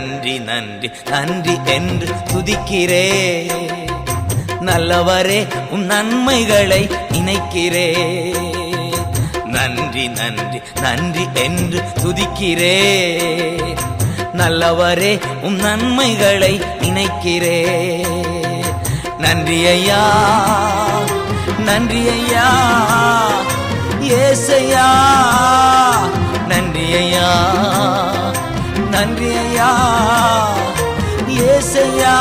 நன்றி நன்றி நன்றி என்று துதிக்கிறே. நல்லவரே உன் நன்மைகளை நினைக்கிறே. நன்றி நன்றி நன்றி என்று துதிக்கிறே. நல்லவரே உம் நன்மைகளை நினைக்கிறே. நன்றி ஐயா நன்றி ஐயா ஏசையா நன்றி ஐயா ஏசையா.